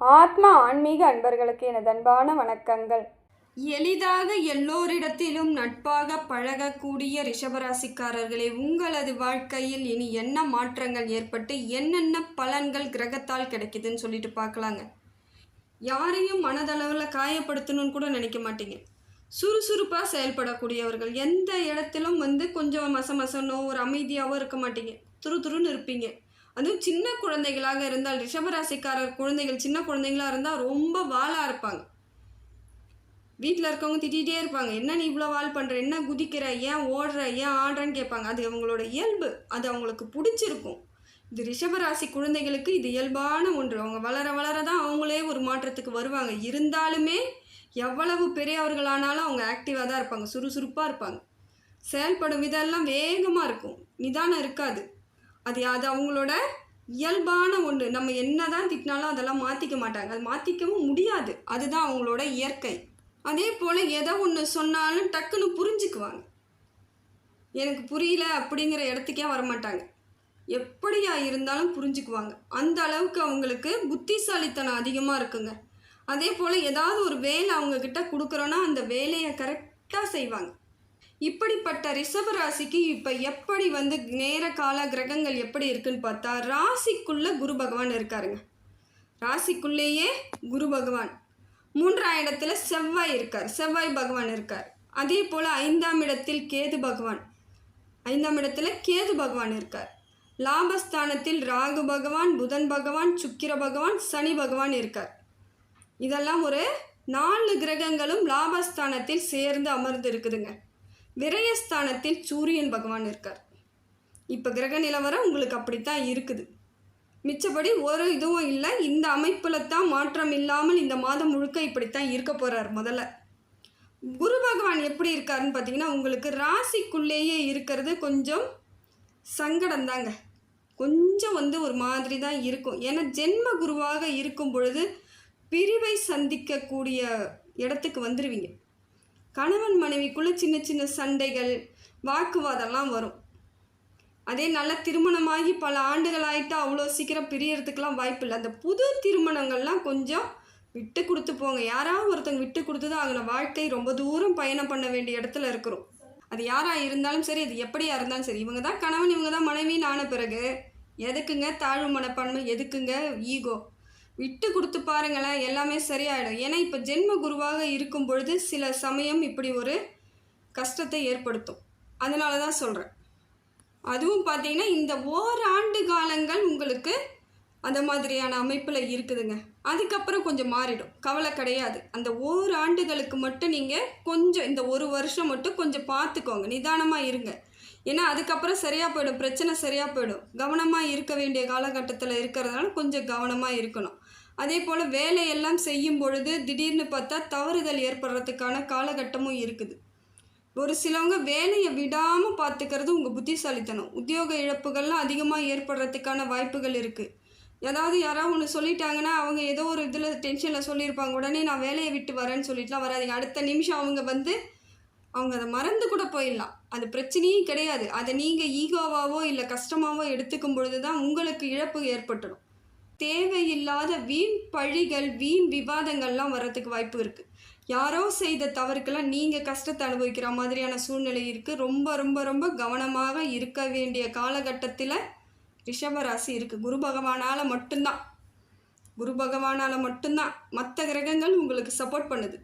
ஆத்மா ஆன்மீக அன்பர்களுக்கு எனது அன்பான வணக்கங்கள். எளிதாக எல்லோரிடத்திலும் நட்பாக பழகக்கூடிய ரிஷபராசிக்காரர்களே உங்களது வாழ்க்கையில் இனி என்ன மாற்றங்கள் ஏற்பட்டு என்னென்ன பலன்கள் கிரகத்தால் கிடைக்குதுன்னு சொல்லிட்டு பார்க்கலாங்க. யாரையும் மனதளவில் காயப்படுத்தணும்னு கூட நினைக்க மாட்டீங்க. சுறுசுறுப்பாக செயல்படக்கூடியவர்கள் எந்த இடத்திலும் வந்து கொஞ்சம் மசமசனோ ஒரு அமைதியாகவோ இருக்க மாட்டீங்க. துரு துருன்னு இருப்பீங்க. அதுவும் சின்ன குழந்தைகளாக இருந்தால் ரிஷபராசிக்காரர் குழந்தைகள் சின்ன குழந்தைங்களாக இருந்தால் ரொம்ப வாளாக இருப்பாங்க. வீட்டில் இருக்கவங்க திட்டிகிட்டே இருப்பாங்க. என்ன நீ இவ்வளோ வால் பண்ணுற என்ன குதிக்கிற? ஏன் ஓடுற? ஏன் ஆடுறன்னு கேட்பாங்க. அது அவங்களோட இயல்பு. அது அவங்களுக்கு பிடிச்சிருக்கும். இது ரிஷபராசி குழந்தைகளுக்கு இது இயல்பான ஒன்று. அவங்க வளர வளர தான் அவங்களே ஒரு மாற்றத்துக்கு வருவாங்க. இருந்தாலுமே எவ்வளவு பெரியவர்களானாலும் அவங்க ஆக்டிவாக தான் இருப்பாங்க. சுறுசுறுப்பாக இருப்பாங்க. செயல்படும் விதெல்லாம் வேகமாக இருக்கும். நிதானம் இருக்காது. அது அது அவங்களோட இயல்பான ஒன்று நம்ம என்ன தான் திட்டினாலும் அதெல்லாம் மாற்றிக்க மாட்டாங்க. அது மாற்றிக்கவும் முடியாது. அதுதான் அவங்களோட இயற்கை. அதே போல் எதை ஒன்று சொன்னாலும் டக்குன்னு புரிஞ்சுக்குவாங்க. எனக்கு புரியல அப்படிங்கிற இடத்துக்கே வரமாட்டாங்க. எப்படியா இருந்தாலும் புரிஞ்சுக்குவாங்க. அந்த அளவுக்கு அவங்களுக்கு புத்திசாலித்தனம் அதிகமாக இருக்குங்க. அதே போல் ஏதாவது ஒரு வேலை அவங்கக்கிட்ட கொடுக்குறோன்னா அந்த வேலையை கரெக்டாக செய்வாங்க. இப்படிப்பட்ட ரிஷப ராசிக்கு இப்போ எப்படி வந்து நேர கால கிரகங்கள் எப்படி இருக்குன்னு பார்த்தா ராசிக்குள்ள குரு பகவான் இருக்காருங்க. ராசிக்குள்ளேயே குரு பகவான். மூன்றாம் இடத்துல செவ்வாய் இருக்கார். செவ்வாய் பகவான் இருக்கார். அதே போல் ஐந்தாம் இடத்தில் கேது பகவான். ஐந்தாம் இடத்துல கேது பகவான் இருக்கார். லாபஸ்தானத்தில் ராகு பகவான் புதன் பகவான் சுக்கிர பகவான் சனி பகவான் இருக்கார். இதெல்லாம் ஒரு நாலு கிரகங்களும் லாபஸ்தானத்தில் சேர்ந்து அமர்ந்து இருக்குதுங்க விரயஸ்தானத்தில் சூரியன் பகவான் இருக்கார். இப்போ கிரக நிலவரம் உங்களுக்கு அப்படித்தான் இருக்குது. மிச்சபடி ஒரு இதுவும் இல்லை. இந்த அமைப்பில் தான் மாற்றம் இல்லாமல் இந்த மாதம் முழுக்க இப்படித்தான் இருக்க போகிறார் முதல்ல. குரு பகவான் எப்படி இருக்காருன்னு பார்த்தீங்கன்னா உங்களுக்கு ராசிக்குள்ளேயே இருக்கிறது கொஞ்சம் சங்கடம் தாங்க கொஞ்சம் வந்து ஒரு மாதிரி தான் இருக்கும். ஏன்னா ஜென்ம குருவாக இருக்கும் பொழுது பிரிவை சந்திக்கக்கூடிய இடத்துக்கு வந்துடுவீங்க கணவன் மனைவிக்குள்ளே சின்ன சின்ன சண்டைகள் வாக்குவாதம்லாம் வரும். அதே நல்ல திருமணமாகி பல ஆண்டுகள் ஆகிட்டு அவ்வளோ சீக்கிரம் பிரியறதுக்கெலாம் வாய்ப்பு இல்லை அந்த புது திருமணங்கள்லாம் கொஞ்சம் விட்டு கொடுத்து போங்க. யாராவது ஒருத்தங்க விட்டு கொடுத்து தான் அவங்க வாழ்க்கை ரொம்ப தூரம் பயணம் பண்ண வேண்டிய இடத்துல இருக்கிறோம். அது யாராக இருந்தாலும் சரி அது எப்படியா இருந்தாலும் சரி இவங்க தான் கணவன் இவங்க தான் மனைவின்னு ஆன பிறகு எதுக்குங்க தாழ்வு மனப்பான்மை எதுக்குங்க ஈகோ? விட்டு கொடுத்து பாருங்களேன் எல்லாமே சரியாயிடும். ஏன்னா இப்போ ஜென்ம குருவாக இருக்கும் பொழுது சில சமயம் இப்படி ஒரு கஷ்டத்தை ஏற்படுத்தும். அதனால தான் சொல்கிறேன் அதுவும் பார்த்தீங்கன்னா இந்த ஓராண்டு காலங்கள் உங்களுக்கு அந்த மாதிரியான அமைப்பில் இருக்குதுங்க. அதுக்கப்புறம் கொஞ்சம் மாறிடும். கவலை கிடையாது. அந்த ஓராண்டுகளுக்கு மட்டும் நீங்கள் கொஞ்சம் இந்த ஒரு வருஷம் மட்டும் கொஞ்சம் பார்த்துக்கோங்க நிதானமாக இருங்க. ஏன்னா அதுக்கப்புறம் சரியாக போயிடும். பிரச்சனை சரியாக போயிடும். கவனமாக இருக்க வேண்டிய காலகட்டத்தில் இருக்கிறதுனால கொஞ்சம் கவனமாக இருக்கணும். அதே போல் வேலையெல்லாம் செய்யும் பொழுது திடீர்னு பார்த்தா தவறுதல் ஏற்படுறதுக்கான காலகட்டமும் இருக்குது. ஒரு சிலவங்க வேலையை விடாமல் பார்த்துக்கிறது உங்கள் புத்திசாலித்தனம். உத்தியோக இழப்புகள்லாம் அதிகமாக ஏற்படுறதுக்கான வாய்ப்புகள் இருக்குது ஏதாவது யாராவது ஒன்று சொல்லிட்டாங்கன்னா அவங்க ஏதோ ஒரு இதில் டென்ஷனில் சொல்லியிருப்பாங்க. உடனே நான் வேலையை விட்டு வரேன்னு சொல்லிட்டுலாம் வராதிங்க. அடுத்த நிமிஷம் அவங்க வந்து அவங்க அதை மறந்து கூட போயிடலாம். அது பிரச்சனையே கிடையாது. அதை நீங்கள் ஈகோவாவோ இல்லை கஷ்டமாவோ எடுத்துக்கும் பொழுது தான் உங்களுக்கு இழப்பு ஏற்பட்டுடும். தேவையில்லாத வீண் பழிகள் வீண் விவாதங்கள்லாம் வர்றதுக்கு வாய்ப்பு இருக்குது யாரோ செய்த தவறுக்கெல்லாம் நீங்கள் கஷ்டத்தை அனுபவிக்கிற மாதிரியான சூழ்நிலை இருக்குது ரொம்ப ரொம்ப ரொம்ப கவனமாக இருக்க வேண்டிய காலகட்டத்தில் ரிஷபராசி இருக்குது குரு பகவானால் மட்டும்தான். குரு பகவானால் மட்டும்தான். மற்ற கிரகங்கள் உங்களுக்கு சப்போர்ட் பண்ணுது.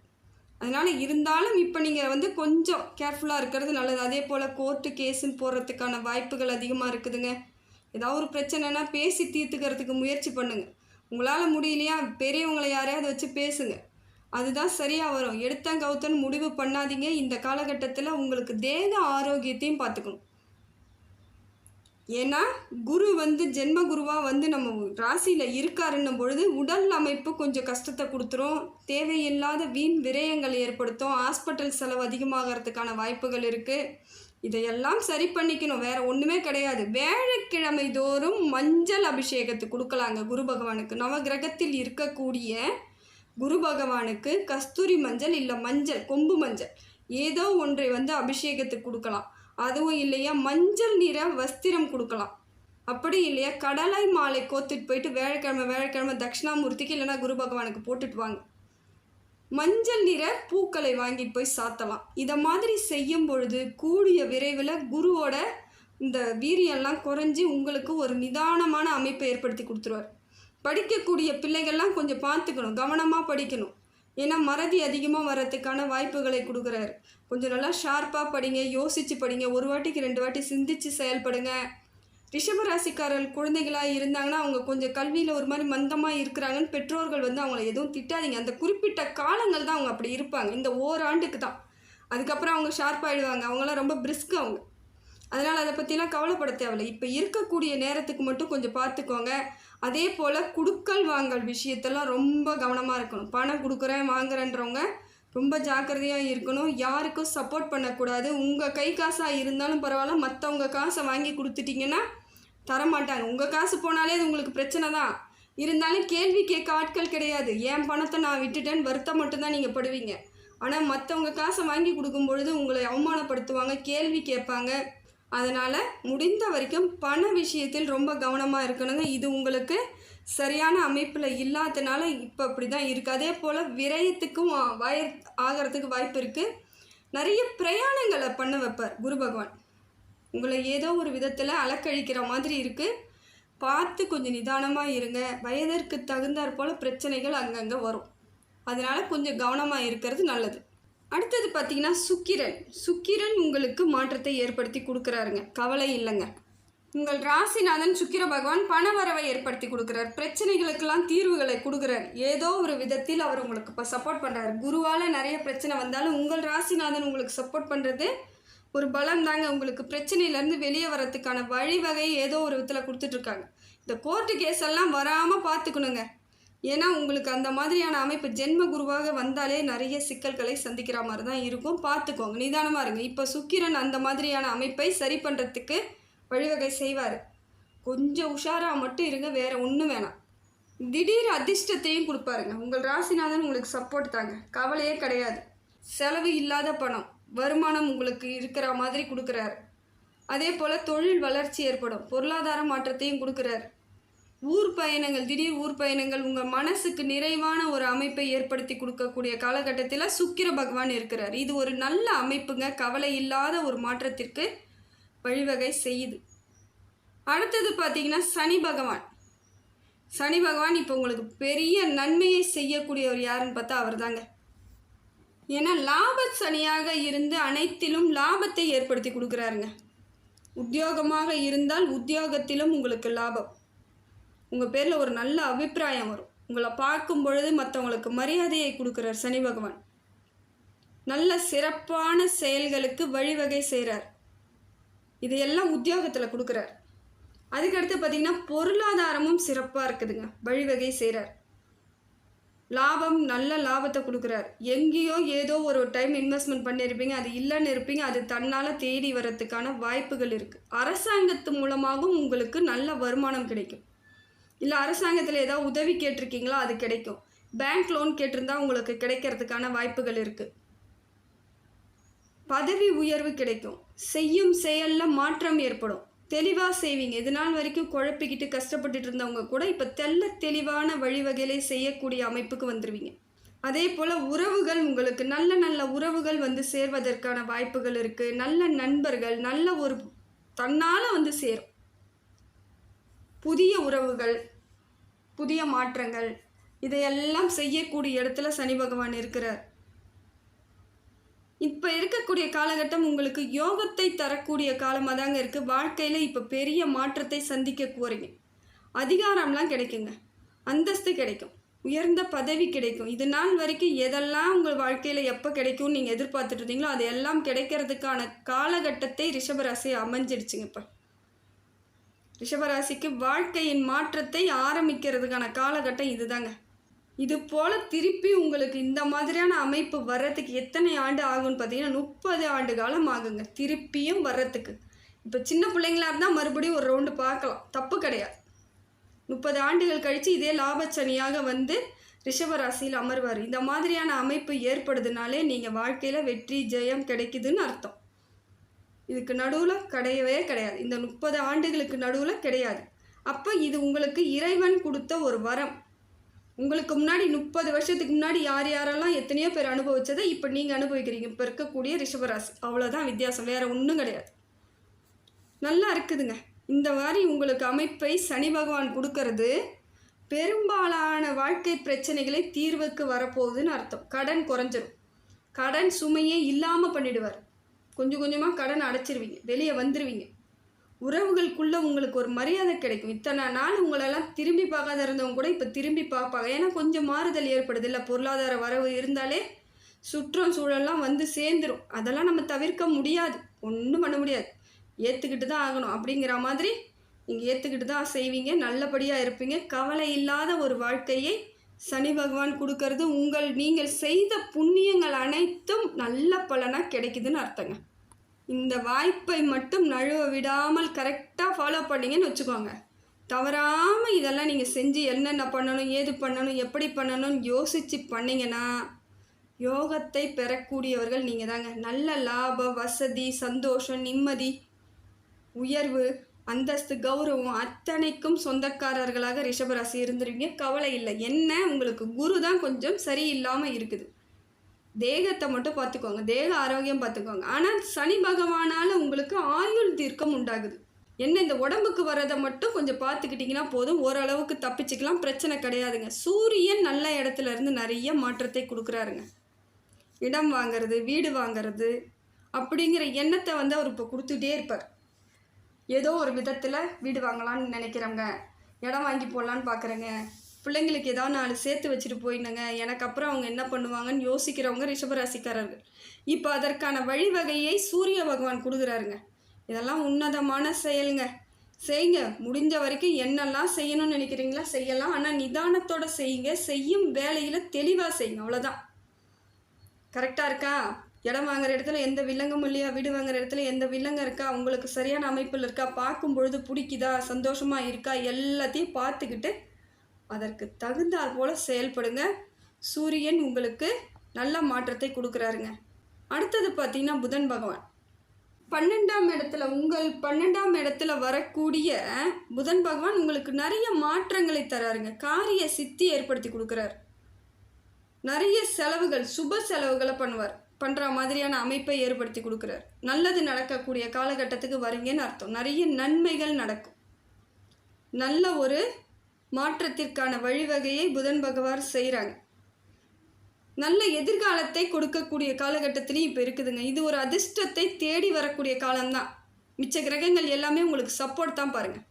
அதனால் இருந்தாலும் இப்போ நீங்கள் வந்து கொஞ்சம் கேர்ஃபுல்லாக இருக்கிறது நல்லது. அதே போல் கோர்ட்டு கேஸுன்னு போடுறதுக்கான வாய்ப்புகள் அதிகமாக இருக்குதுங்க. ஏதாவது ஒரு பிரச்சனைனா பேசி தீர்த்துக்கிறதுக்கு முயற்சி பண்ணுங்கள் உங்களால் முடியலையா? பெரியவங்களை யாரையாவது வச்சு பேசுங்க. அதுதான் சரியாக வரும். எடுத்தன் கவுத்தன் முடிவு பண்ணாதீங்க. இந்த காலகட்டத்தில் உங்களுக்கு தேக ஆரோக்கியத்தையும் பார்த்துக்கணும். ஏன்னா குரு வந்து ஜென்ம குருவாக வந்து நம்ம ராசியில் இருக்காருன்னும் பொழுது உடல் அமைப்பு கொஞ்சம் கஷ்டத்தை கொடுத்துரும். தேவையில்லாத வீண் விரயங்கள் ஏற்படுத்தும். ஹாஸ்பிட்டல் செலவு அதிகமாகிறதுக்கான வாய்ப்புகள் இருக்குது இதையெல்லாம் சரி பண்ணிக்கணும். வேற ஒன்றுமே கிடையாது. வேழக்கிழமை தோறும் மஞ்சள் அபிஷேகத்தை கொடுக்கலாங்க குரு பகவானுக்கு. நவகிரகத்தில் இருக்கக்கூடிய குரு பகவானுக்கு கஸ்தூரி மஞ்சள் இல்லை மஞ்சள் கொம்பு மஞ்சள் ஏதோ ஒன்றை வந்து அபிஷேகத்துக்கு கொடுக்கலாம். அதுவும் இல்லையா மஞ்சள் நிற வஸ்திரம் கொடுக்கலாம். அப்படி இல்லையா கடலை மாலை கோத்துட்டு போயிட்டு வேலைக்கிழமை வேலைக்கிழமை தட்சிணாமூர்த்திக்கு இல்லைன்னா குரு பகவானுக்கு போட்டுட்டு வாங்க. மஞ்சள் நிற பூக்களை வாங்கிட்டு போய் சாத்தலாம். இதை மாதிரி செய்யும் பொழுது கூடிய விரைவில் குருவோட இந்த வீரியெல்லாம் குறைஞ்சி உங்களுக்கு ஒரு நிதானமான அமைப்பை ஏற்படுத்தி கொடுத்துருவார். படிக்கக்கூடிய பிள்ளைகள்லாம் கொஞ்சம் பார்த்துக்கணும் கவனமாக படிக்கணும். ஏன்னா மறதி அதிகமாக வர்றதுக்கான வாய்ப்புகளை கொடுக்குறாரு. கொஞ்சம் நல்லா ஷார்ப்பாக படிங்க யோசித்து படிங்க. ஒரு வாட்டிக்கு ரெண்டு வாட்டி சிந்திச்சு செயல்படுங்க. ரிஷபராசிக்காரர்கள் குழந்தைகளாக இருந்தாங்கன்னா அவங்க கொஞ்சம் கல்வியில் ஒரு மாதிரி மந்தமாக இருக்கிறாங்கன்னு பெற்றோர்கள் வந்து அவங்கள எதுவும் திட்டாதீங்க. அந்த குறிப்பிட்ட காலங்கள் தான் அவங்க அப்படி இருப்பாங்க. இந்த ஓராண்டுக்கு தான். அதுக்கப்புறம் அவங்க ஷார்ப்பாகிடுவாங்க அவங்களாம் ரொம்ப பிரிஸ்க் அவங்க. அதனால் அதை பற்றிலாம் கவலைப்பட தேவையில்லை. இப்போ இருக்கக்கூடிய நேரத்துக்கு மட்டும் கொஞ்சம் பார்த்துக்கோங்க. அதே போல் குடுக்கல் வாங்கல் விஷயத்தெல்லாம் ரொம்ப கவனமாக இருக்கணும். பணம் கொடுக்குறேன் வாங்குறேன்றவங்க ரொம்ப ஜாக்கிரதையாக இருக்கணும். யாருக்கும் சப்போர்ட் பண்ணக்கூடாது. உங்கள் கை காசாக இருந்தாலும் பரவாயில்ல. மற்றவங்க காசை வாங்கி கொடுத்துட்டிங்கன்னா தரமாட்டாங்க. உங்கள் காசு போனாலே அது உங்களுக்கு பிரச்சனை தான். இருந்தாலும் கேள்வி கேட்க ஆட்கள் கிடையாது. என் பணத்தை நான் விட்டுட்டேன்னு வருத்தம் மட்டும்தான் நீங்கள் படுவீங்க. ஆனால் மற்றவங்க காசை வாங்கி கொடுக்கும் பொழுது உங்களை அவமானப்படுத்துவாங்க கேள்வி கேட்பாங்க. அதனால் முடிந்த வரைக்கும் பண விஷயத்தில் ரொம்ப கவனமாக இருக்கணுங்க. இது உங்களுக்கு சரியான அமைப்பில் இல்லாதனால இப்போ அப்படி தான் இருக்குது அதே போல் விரயத்துக்கும் வய ஆகிறதுக்கு வாய்ப்பு இருக்குது நிறைய பிரயாணங்களை பண்ண வைப்பார் குரு பகவான். உங்களை ஏதோ ஒரு விதத்தில் அலக்கழிக்கிற மாதிரி இருக்குது பார்த்து கொஞ்சம் நிதானமாக இருங்க. வயதிற்கு தகுந்தாற் போல் பிரச்சனைகள் அங்கங்கே வரும். அதனால் கொஞ்சம் கவனமாக இருக்கிறது நல்லது. அடுத்தது பார்த்திங்கன்னா சுக்கிரன். சுக்கிரன் உங்களுக்கு மாற்றத்தை ஏற்படுத்தி கொடுக்குறாருங்க. கவலை இல்லைங்க. உங்கள் ராசிநாதன் சுக்கிர பகவான் பணவரவை ஏற்படுத்தி கொடுக்குறார். பிரச்சனைகளுக்கெல்லாம் தீர்வுகளை கொடுக்குறார். ஏதோ ஒரு விதத்தில் அவர் உங்களுக்கு இப்போ சப்போர்ட் பண்ணுறாரு குருவால் நிறைய பிரச்சனை வந்தாலும் உங்கள் ராசிநாதன் உங்களுக்கு சப்போர்ட் பண்ணுறது ஒரு பலம் தாங்க உங்களுக்கு. பிரச்சனையிலேருந்து வெளியே வரத்துக்கான வழிவகை ஏதோ ஒரு விதத்தில் கொடுத்துட்ருக்காங்க. இந்த கோர்ட்டு கேஸ் எல்லாம் வராமல் பார்த்துக்கணுங்க. ஏன்னா உங்களுக்கு அந்த மாதிரியான அமைப்பு ஜென்ம குருவாக வந்தாலே நிறைய சிக்கல்களை சந்திக்கிற மாதிரி தான் இருக்கும். பார்த்துக்கோங்க. நிதானமாக இருங்க. இப்போ சுக்கிரன் அந்த மாதிரியான அமைப்பை சரி பண்ணுறதுக்கு வழிவகை செய்வார். கொஞ்சம் உஷாராக மட்டும் இருங்க. வேறு ஒன்றும் வேணாம். திடீர் அதிர்ஷ்டத்தையும் கொடுப்பாருங்க. உங்கள் ராசிநாதன் உங்களுக்கு சப்போர்ட் தாங்க. கவலையே கிடையாது. செலவு இல்லாத பணம். வருமானம் உங்களுக்கு இருக்கிற மாதிரி கொடுக்குறார். அதே போல் தொழில் வளர்ச்சி ஏற்படும். பொருளாதார மாற்றத்தையும் கொடுக்குறாரு. ஊர் பயணங்கள் திடீர் ஊர் பயணங்கள் உங்கள் மனசுக்கு நிறைவான ஒரு அமைப்பை ஏற்படுத்தி கொடுக்கக்கூடிய காலகட்டத்தில் சுக்கிர பகவான் இருக்கிறார். இது ஒரு நல்ல அமைப்புங்க. கவலை இல்லாத ஒரு மாற்றத்திற்கு வழிவகை செய்யுது. அடுத்தது பார்த்தீங்கன்னா சனி பகவான். சனி பகவான் இப்போ உங்களுக்கு பெரிய நன்மையை செய்யக்கூடியவர் யாருன்னு பார்த்தா அவர் தாங்க ஏன்னா லாப சனியாக இருந்து அனைத்திலும் லாபத்தை ஏற்படுத்தி கொடுக்குறாருங்க. உத்தியோகமாக இருந்தால் உத்தியோகத்திலும் உங்களுக்கு லாபம். உங்கள் பேரில் ஒரு நல்ல அபிப்பிராயம் வரும். உங்களை பார்க்கும் பொழுது மற்றவங்களுக்கு மரியாதையை கொடுக்குறார் சனி பகவான். நல்ல சிறப்பான செயல்களுக்கு வழிவகை செய்கிறார் இதையெல்லாம் உத்தியோகத்தில் கொடுக்குறார். அதுக்கடுத்து பார்த்தீங்கன்னா பொருளாதாரமும் சிறப்பாக இருக்குதுங்க. வழிவகை செய்கிறார் லாபம் நல்ல லாபத்தை கொடுக்குறார். எங்கேயோ ஏதோ ஒரு டைம் இன்வெஸ்ட்மெண்ட் பண்ணியிருப்பீங்க அது இல்லைன்னு இருப்பீங்க அது தன்னால் தேடி வரத்துக்கான வாய்ப்புகள் இருக்குது அரசாங்கத்து மூலமாகவும் உங்களுக்கு நல்ல வருமானம் கிடைக்கும். இல்லை அரசாங்கத்தில் ஏதாவது உதவி கேட்டிருக்கீங்களா? அது கிடைக்கும். பேங்க் லோன் கேட்டிருந்தா உங்களுக்கு கிடைக்கிறதுக்கான வாய்ப்புகள் இருக்குது பதவி உயர்வு கிடைக்கும். செய்யும் செயலில் மாற்றம் ஏற்படும். தெளிவாக செய்வீங்க. இது நாள் வரைக்கும் குழப்பிக்கிட்டு கஷ்டப்பட்டுட்டு இருந்தவங்க கூட இப்போ தெல்ல தெளிவான வழிவகைகளை செய்யக்கூடிய அமைப்புக்கு வந்துடுவீங்க அதே போல் உறவுகள் உங்களுக்கு நல்ல நல்ல உறவுகள் வந்து சேர்வதற்கான வாய்ப்புகள் இருக்குது நல்ல நண்பர்கள் நல்ல ஒரு தன்னால் வந்து சேரும். புதிய உறவுகள் புதிய மாற்றங்கள் இதையெல்லாம் செய்யக்கூடிய இடத்துல சனி பகவான் இருக்கிறார். இப்போ இருக்கக்கூடிய காலகட்டம் உங்களுக்கு யோகத்தை தரக்கூடிய காலமாக தாங்க இருக்குது வாழ்க்கையில் இப்போ பெரிய மாற்றத்தை சந்திக்க போகிறீங்க அதிகாரம்லாம் கிடைக்குங்க. அந்தஸ்து கிடைக்கும். உயர்ந்த பதவி கிடைக்கும். இது நாள் வரைக்கும் எதெல்லாம் உங்கள் வாழ்க்கையில் எப்போ கிடைக்கும்னு நீங்கள் எதிர்பார்த்துட்டு இருந்தீங்களோ அது எல்லாம் கிடைக்கிறதுக்கான காலகட்டத்தை ரிஷபராசி அமைஞ்சிடுச்சுங்க இப்போ. ரிஷபராசிக்கு வாழ்க்கையின் மாற்றத்தை ஆரம்பிக்கிறதுக்கான காலகட்டம் இதுதாங்க. இது போல் திருப்பி உங்களுக்கு இந்த மாதிரியான அமைப்பு வர்றதுக்கு எத்தனை ஆண்டு ஆகும்னு பார்த்தீங்கன்னா முப்பது ஆண்டு காலம் ஆகுங்க. திருப்பியும் வர்றதுக்கு. இப்போ சின்ன பிள்ளைங்களா இருந்தால் மறுபடியும் ஒரு ரவுண்டு பார்க்கலாம். தப்பு கிடையாது. முப்பது ஆண்டுகள் கழித்து இதே லாபச்சனியாக வந்து ரிஷபராசியில் அமர்வார். இந்த மாதிரியான அமைப்பு ஏற்படுதுனாலே நீங்கள் வாழ்க்கையில் வெற்றி ஜெயம் கிடைக்குதுன்னு அர்த்தம். இதுக்கு நடுவில் கிடையவே கிடையாது. இந்த முப்பது ஆண்டுகளுக்கு நடுவில் கிடையாது. அப்போ இது உங்களுக்கு இறைவன் கொடுத்த ஒரு வரம். உங்களுக்கு முன்னாடி முப்பது வருஷத்துக்கு முன்னாடி யார் யாரெல்லாம் எத்தனையோ பேர் அனுபவிச்சதை இப்போ நீங்கள் அனுபவிக்கிறீங்க. இப்போ இருக்கக்கூடிய ரிஷபராசி. அவ்வளோதான் வித்தியாசம். வேறு ஒன்றும் கிடையாது. நல்லா இருக்குதுங்க. இந்த மாதிரி உங்களுக்கு அமைப்பை சனி பகவான் கொடுக்கறது பெரும்பாலான வாழ்க்கை பிரச்சனைகளை தீர்வுக்கு வரப்போகுதுன்னு அர்த்தம். கடன் குறைஞ்சிரும். கடன் சுமையே இல்லாமல் பண்ணிடுவார். கொஞ்சம் கொஞ்சமாக கடன் அடைச்சிருவீங்க. வெளியே வந்துடுவீங்க உறவுகளுக்குள்ளே உங்களுக்கு ஒரு மரியாதை கிடைக்கும். இத்தனை நாள் உங்களெல்லாம் திரும்பி பார்க்காத இருந்தவங்க கூட இப்போ திரும்பி பார்ப்பாங்க. ஏன்னா கொஞ்சம் மாறுதல் ஏற்படுது இல்லை? பொருளாதார வரவு இருந்தாலே சுற்றம் சூழல்லாம் வந்து சேர்ந்துடும் அதெல்லாம் நம்ம தவிர்க்க முடியாது. ஒன்றும் பண்ண முடியாது. ஏற்றுக்கிட்டு தான் ஆகணும். அப்படிங்கிற மாதிரி நீங்கள் ஏற்றுக்கிட்டு தான் செய்வீங்க. நல்லபடியாக இருப்பீங்க. கவலை இல்லாத ஒரு வாழ்க்கையை சனி பகவான் கொடுக்கறது உங்கள் நீங்கள் செய்த புண்ணியங்கள் அனைத்தும் நல்ல பலனாக கிடைக்குதுன்னு அர்த்தங்க. இந்த வாய்ப்பை மட்டும் நழுவ விடாமல் கரெக்டாக ஃபாலோ பண்ணிங்கன்னு வச்சுக்கோங்க. தவறாமல் இதெல்லாம் நீங்கள் செஞ்சு என்னென்ன பண்ணணும் ஏது பண்ணணும் எப்படி பண்ணணும்னு யோசித்து பண்ணிங்கன்னா யோகத்தை பெறக்கூடியவர்கள் நீங்கள் தாங்க. நல்ல லாபம் வசதி சந்தோஷம் நிம்மதி உயர்வு அந்தஸ்து கௌரவம் அத்தனைக்கும் சொந்தக்காரர்களாக ரிஷபராசி இருந்துருவீங்க கவலை இல்லை. என்ன? உங்களுக்கு குரு தான் கொஞ்சம் சரியில்லாமல் இருக்குது. தேகத்தை மட்டும் பார்த்துக்கோங்க. தேக ஆரோக்கியம் பார்த்துக்கோங்க. ஆனால் சனி பகவானால் உங்களுக்கு ஆயுள் தீர்க்கம் உண்டாகுது. என்ன இந்த உடம்புக்கு வரதை மட்டும் கொஞ்சம் பார்த்துக்கிட்டிங்கன்னா போதும். ஓரளவுக்கு தப்பிச்சுக்கலாம். பிரச்சனை கிடையாதுங்க. சூரியன் நல்ல இடத்துல இருந்து நிறைய மாற்றத்தை கொடுக்குறாருங்க. இடம் வாங்குறது வீடு வாங்குறது அப்படிங்கிற எண்ணத்தை வந்து அவர் இப்போ கொடுத்துட்டே இருப்பார். ஏதோ ஒரு விதத்தில் வீடு வாங்கலாம்னு நினைக்கிறவங்க இடம் வாங்கி போடலான்னு பார்க்குறேங்க பிள்ளைங்களுக்கு ஏதாவது நாலு சேர்த்து வச்சுட்டு போயிடுங்க. எனக்கு அப்புறம் அவங்க என்ன பண்ணுவாங்கன்னு யோசிக்கிறவங்க ரிஷபராசிக்காரர்கள். இப்போ அதற்கான வழிவகையை சூரிய பகவான் கொடுக்குறாருங்க. இதெல்லாம் உன்னதமான செயலுங்க. செய்யுங்க. முடிஞ்ச வரைக்கும் என்னெல்லாம் செய்யணும்னு நினைக்கிறீங்களா செய்யலாம். ஆனால் நிதானத்தோட செய்யுங்க. செய்யும் வேலையில் தெளிவாக செய்யுங்க. அவ்வளோதான் கரெக்டாக இருக்கா? இடம் வாங்குற இடத்துல எந்த வில்லங்கமும் இல்லையா? வீடு வாங்குற இடத்துல எந்த வில்லங்கம் இருக்கா? உங்களுக்கு சரியான அமைப்பில் இருக்கா? பார்க்கும் பொழுது பிடிக்குதா? சந்தோஷமாக இருக்கா? எல்லாத்தையும் பார்த்துக்கிட்டு அதற்கு தகுந்தாற் போல் செயல்படுங்க. சூரியன் உங்களுக்கு நல்ல மாற்றத்தை கொடுக்குறாருங்க. அடுத்தது பார்த்தீங்கன்னா புதன் பகவான். பன்னெண்டாம் இடத்துல உங்கள் பன்னெண்டாம் இடத்துல வரக்கூடிய புதன் பகவான் உங்களுக்கு நிறைய மாற்றங்களை தராருங்க. காரிய சித்தி ஏற்படுத்தி கொடுக்குறாரு. நிறைய செலவுகள் சுப செலவுகளை பண்ணுவார். பண்ணுற மாதிரியான அமைப்பை ஏற்படுத்தி கொடுக்குறார். நல்லது நடக்கக்கூடிய காலகட்டத்துக்கு வரீங்கன்னு அர்த்தம். நிறைய நன்மைகள் நடக்கும். நல்ல ஒரு மாற்றத்திற்கான வழிவகையை புதன் பகவான் செய்கிறாங்க நல்ல எதிர்காலத்தை கொடுக்கக்கூடிய காலகட்டத்திலையும் இப்போ இருக்குதுங்க. இது ஒரு அதிர்ஷ்டத்தை தேடி வரக்கூடிய காலம்தான். மிச்ச கிரகங்கள் எல்லாமே உங்களுக்கு சப்போர்ட் தான் பாருங்கள்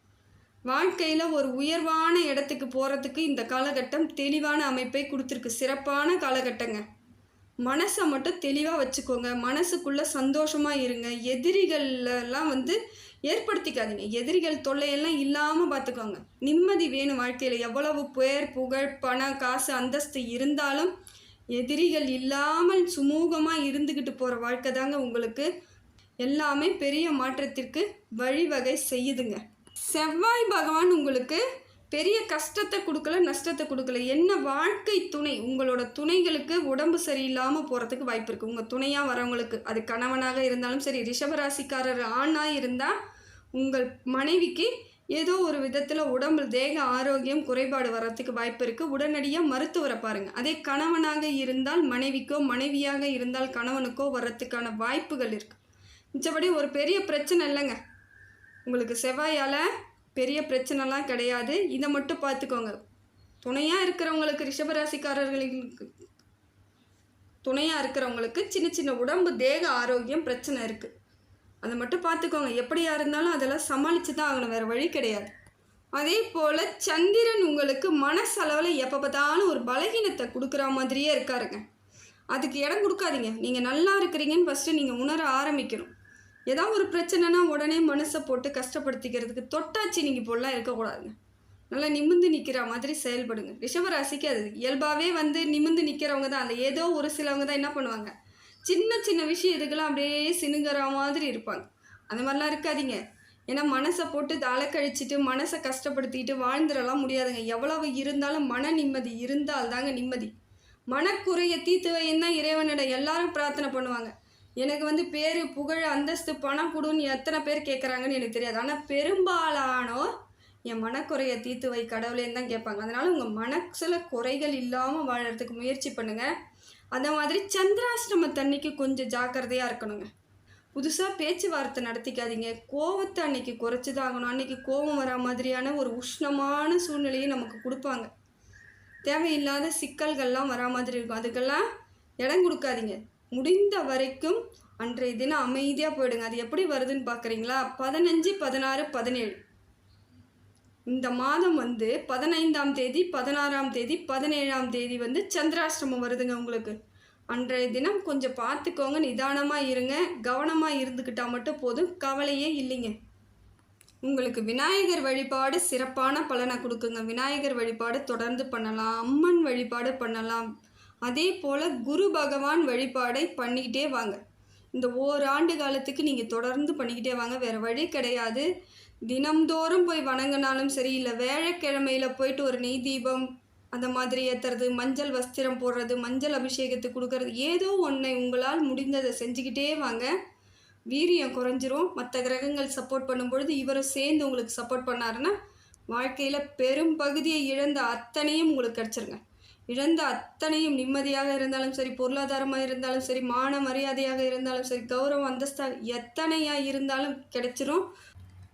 வாழ்க்கையில் ஒரு உயர்வான இடத்துக்கு போகிறதுக்கு இந்த காலகட்டம் தெளிவான அமைப்பை கொடுத்துருக்கு. சிறப்பான காலகட்டங்க. மனசை மட்டும் தெளிவாக வச்சுக்கோங்க. மனசுக்குள்ளே சந்தோஷமாக இருங்க. எதிரிகளெல்லாம் வந்து ஏற்படுத்திக்காதீங்க. எதிரிகள் தொல்லையெல்லாம் இல்லாமல் பார்த்துக்கோங்க நிம்மதி வேணும் வாழ்க்கையில். எவ்வளவு பேர் புகழ் பணம் காசு அந்தஸ்து இருந்தாலும் எதிரிகள் இல்லாமல் சுமூகமாக இருந்துக்கிட்டு போகிற வாழ்க்கை தாங்க உங்களுக்கு. எல்லாமே பெரிய மாற்றத்திற்கு வழிவகை செய்யுதுங்க. செவ்வாய் பகவான் உங்களுக்கு பெரிய கஷ்டத்தை கொடுக்கல நஷ்டத்தை கொடுக்கல. என்ன வாழ்க்கை துணை? உங்களோட துணைகளுக்கு உடம்பு சரியில்லாமல் போகிறதுக்கு வாய்ப்பு இருக்குது உங்கள் துணையாக வரவங்களுக்கு. அது கணவனாக இருந்தாலும் சரி ரிஷபராசிக்காரர் ஆணாக இருந்தால் உங்கள் மனைவிக்கு ஏதோ ஒரு விதத்தில் உடம்பு தேக ஆரோக்கியம் குறைபாடு வர்றதுக்கு வாய்ப்பு இருக்குது உடனடியாக மருத்துவரை பாருங்கள் அதே கணவனாக இருந்தால் மனைவிக்கோ மனைவியாக இருந்தால் கணவனுக்கோ வர்றதுக்கான வாய்ப்புகள் இருக்குது மிச்சபடி ஒரு பெரிய பிரச்சனை இல்லைங்க. உங்களுக்கு செவ்வாயால் பெரிய பிரச்சனைலாம் கிடையாது. இதை மட்டும் பார்த்துக்கோங்க. துணையாக இருக்கிறவங்களுக்கு ரிஷபராசிக்காரர்களுக்கு துணையாக இருக்கிறவங்களுக்கு சின்ன சின்ன உடம்பு தேக ஆரோக்கியம் பிரச்சனை இருக்குது அதை மட்டும் பார்த்துக்கோங்க. எப்படியா இருந்தாலும் அதெல்லாம் சமாளித்து தான் ஆகணும். வேறு வழி கிடையாது. அதே போல் சந்திரன் உங்களுக்கு மனசளவில் எப்போ பார்த்தாலும் ஒரு பலகீனத்தை கொடுக்குற மாதிரியே இருக்காருங்க. அதுக்கு இடம் கொடுக்காதீங்க. நீங்கள் நல்லா இருக்கிறீங்கன்னு ஃபஸ்ட்டு நீங்கள் உணர ஆரம்பிக்கணும். ஏதாவது ஒரு பிரச்சனைனா உடனே மனசை போட்டு கஷ்டப்படுத்திக்கிறதுக்கு தொட்டாச்சு நீங்கள் இப்போல்லாம் இருக்கக்கூடாதுங்க. நல்லா நிமிந்து நிற்கிற மாதிரி செயல்படுங்க. ரிஷபராசிக்கு அது இயல்பாகவே வந்து நிமிந்து நிற்கிறவங்க தான். அந்த ஏதோ ஒரு சிலவங்க தான் என்ன பண்ணுவாங்க? சின்ன சின்ன விஷயம் இதுக்கெல்லாம் அப்படியே சினுங்கிற மாதிரி இருப்பாங்க. அந்த மாதிரிலாம் இருக்காதீங்க. ஏன்னா மனசை போட்டு அலக்கழிச்சிட்டு மனசை கஷ்டப்படுத்திட்டு வாழ்ந்துடலாம் முடியாதுங்க. எவ்வளவு இருந்தாலும் மன நிம்மதி இருந்தால் தாங்க நிம்மதி. மனக்குறைய தீர்த்து தான் இறைவனிடம் எல்லாரும் பிரார்த்தனை பண்ணுவாங்க. எனக்கு வந்து பேர் புகழ் அந்தஸ்து பணம் கொடுன்னு எத்தனை பேர் கேட்குறாங்கன்னு எனக்கு தெரியாது. ஆனால் பெரும்பாலானோர் என் மனக்குறையை தீர்த்து வை கடவுளேன்னு தான் கேட்பாங்க. அதனால் உங்கள் மனசில் குறைகள் இல்லாமல் வாழறதுக்கு முயற்சி பண்ணுங்கள் அந்த மாதிரி சந்திராஷ்டமத்தன்னைக்கு கொஞ்சம் ஜாக்கிரதையாக இருக்கணுங்க. புதுசாக பேச்சுவார்த்தை நடத்திக்காதீங்க. கோவத்தை அன்னைக்கு குறைச்சி தான் ஆகணும். அன்னைக்கு கோபம் வரா மாதிரியான ஒரு உஷ்ணமான சூழ்நிலையை நமக்கு கொடுப்பாங்க. தேவையில்லாத சிக்கல்கள்லாம் வரா மாதிரி இருக்கும். அதுக்கெல்லாம் இடம் கொடுக்காதீங்க. முடிந்த வரைக்கும் அன்றைய தினம் அமைதியாக போயிடுங்க. அது எப்படி வருதுன்னு பார்க்குறீங்களா பதினஞ்சு பதினாறு பதினேழு. இந்த மாதம் வந்து பதினைந்தாம் தேதி பதினாறாம் தேதி பதினேழாம் தேதி வந்து சந்திராஷ்டமம் வருதுங்க உங்களுக்கு. அன்றைய தினம் கொஞ்சம் பார்த்துக்கோங்க நிதானமாக இருங்க கவனமாக இருந்துக்கிட்டால் மட்டும் போதும் கவலையே இல்லைங்க. உங்களுக்கு விநாயகர் வழிபாடு சிறப்பான பலனை கொடுக்குங்க. விநாயகர் வழிபாடு தொடர்ந்து பண்ணலாம் அம்மன் வழிபாடு பண்ணலாம். அதே போல் குரு பகவான் வழிபாடை பண்ணிக்கிட்டே வாங்க. இந்த ஓராண்டு காலத்துக்கு நீங்கள் தொடர்ந்து பண்ணிக்கிட்டே வாங்க வேறு வழி கிடையாது. தினம்தோறும் போய் வணங்கினாலும் சரி இல்லை வேழக்கிழமையில் போயிட்டு ஒரு நெய் தீபம் அந்த மாதிரி ஏற்றுறது மஞ்சள் வஸ்திரம் போடுறது மஞ்சள் அபிஷேகத்துக்கு கொடுக்கறது ஏதோ ஒன்றை உங்களால் முடிந்ததை செஞ்சுக்கிட்டே வாங்க. வீரியம் குறைஞ்சிரும். மற்ற கிரகங்கள் சப்போர்ட் பண்ணும்பொழுது இவரும் சேர்ந்து உங்களுக்கு சப்போர்ட் பண்ணாருன்னா வாழ்க்கையில் பெரும் பகுதியை இழந்த அத்தனையும் உங்களுக்கு கிடச்சிருங்க. இழந்த அத்தனையும் நிம்மதியாக இருந்தாலும் சரி பொருளாதாரமாக இருந்தாலும் சரி மான மரியாதையாக இருந்தாலும் சரி கௌரவம் அந்தஸ்தாக எத்தனையாக இருந்தாலும் கிடைச்சிரும்.